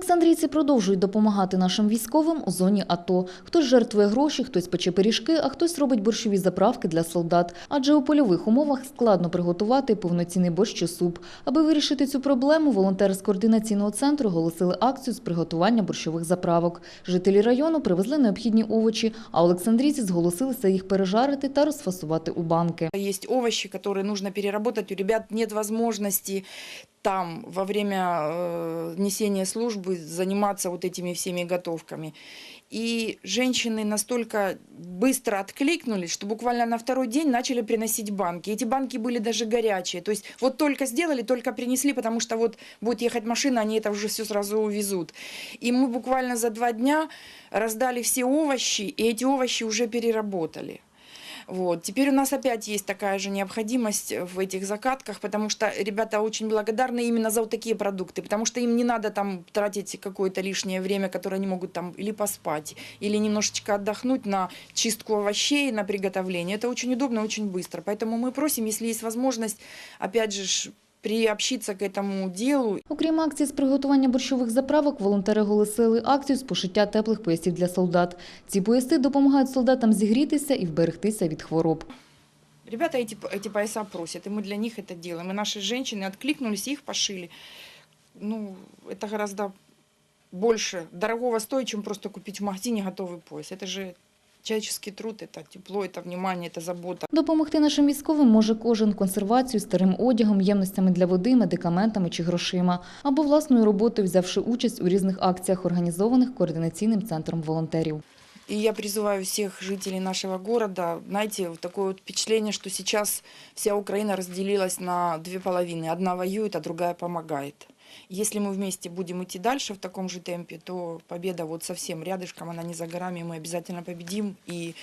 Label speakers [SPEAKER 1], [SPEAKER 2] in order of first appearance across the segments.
[SPEAKER 1] Олександрійці продовжують допомагати нашим військовим у зоні АТО. Хтось жертвує гроші, хтось пече пиріжки, а хтось робить борщові заправки для солдат. Адже у польових умовах складно приготувати повноцінний борщ чи суп. Аби вирішити цю проблему, волонтери з координаційного центру оголосили акцію з приготування борщових заправок. Жителі району привезли необхідні овочі, а олександрійці зголосилися їх пережарити та розфасувати у банки.
[SPEAKER 2] Есть овощи, которые нужно переработать. У ребят нет возможности там во время э, несения службы заниматься вот этими всеми готовками. И женщины настолько быстро откликнулись, что буквально на второй день начали приносить банки. Эти банки были даже горячие. То есть вот только сделали, только принесли, потому что вот будет ехать машина, они это уже все сразу увезут. И мы буквально за два дня раздали все овощи, и эти овощи уже переработали. Вот. Теперь у нас опять есть такая же необходимость в этих закатках, потому что ребята очень благодарны именно за вот такие продукты, потому что им не надо там тратить какое-то лишнее время, которое они могут там или поспать, или немножечко отдохнуть на чистку овощей, на приготовление. Это очень удобно, очень быстро. Поэтому мы просим, если есть возможность, опять же, ж, приобщиться к этому делу
[SPEAKER 1] Окрім акції з приготування борщових заправок, волонтери оголосили акцію з пошиття теплих поясів для солдат. Ці пояси допомагають солдатам зігрітися і вберегтися від хвороб.
[SPEAKER 2] Ребята эти, эти пояса просят, и мы для них это делаем. И наши женщины откликнулись, их пошили. Ну, это гораздо больше дорогого стоит, чем просто купить в магазине готовый пояс. Это же человеческий труд, это тепло, это внимание, это забота.
[SPEAKER 1] Допомогти нашим військовим може кожен консервацією, старим одягом, ємностями для води, медикаментами чи грошима, або власною роботою, взявши участь у різних акціях, організованих координаційним центром волонтерів.
[SPEAKER 2] И я призываю всех жителей нашего города, знаете, вот такое вот впечатление, что сейчас вся Украина разделилась на две половины. Одна воюет, а другая помогает. Если мы вместе будем идти дальше в таком же темпе, то победа вот совсем рядышком, она не за горами, мы обязательно победим. И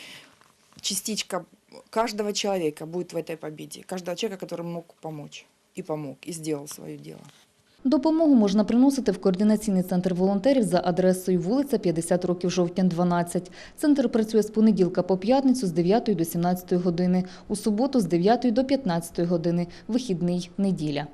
[SPEAKER 2] частичка каждого человека будет в этой победе. Каждого человека, который мог помочь и помог, и сделал свое дело.
[SPEAKER 1] Допомогу можна приносити в координаційний центр волонтерів за адресою вулиця 50 років жовтня 12. Центр працює з понеділка по п'ятницю з 9 до 17 години, у суботу з 9 до 15 години, вихідний – неділя.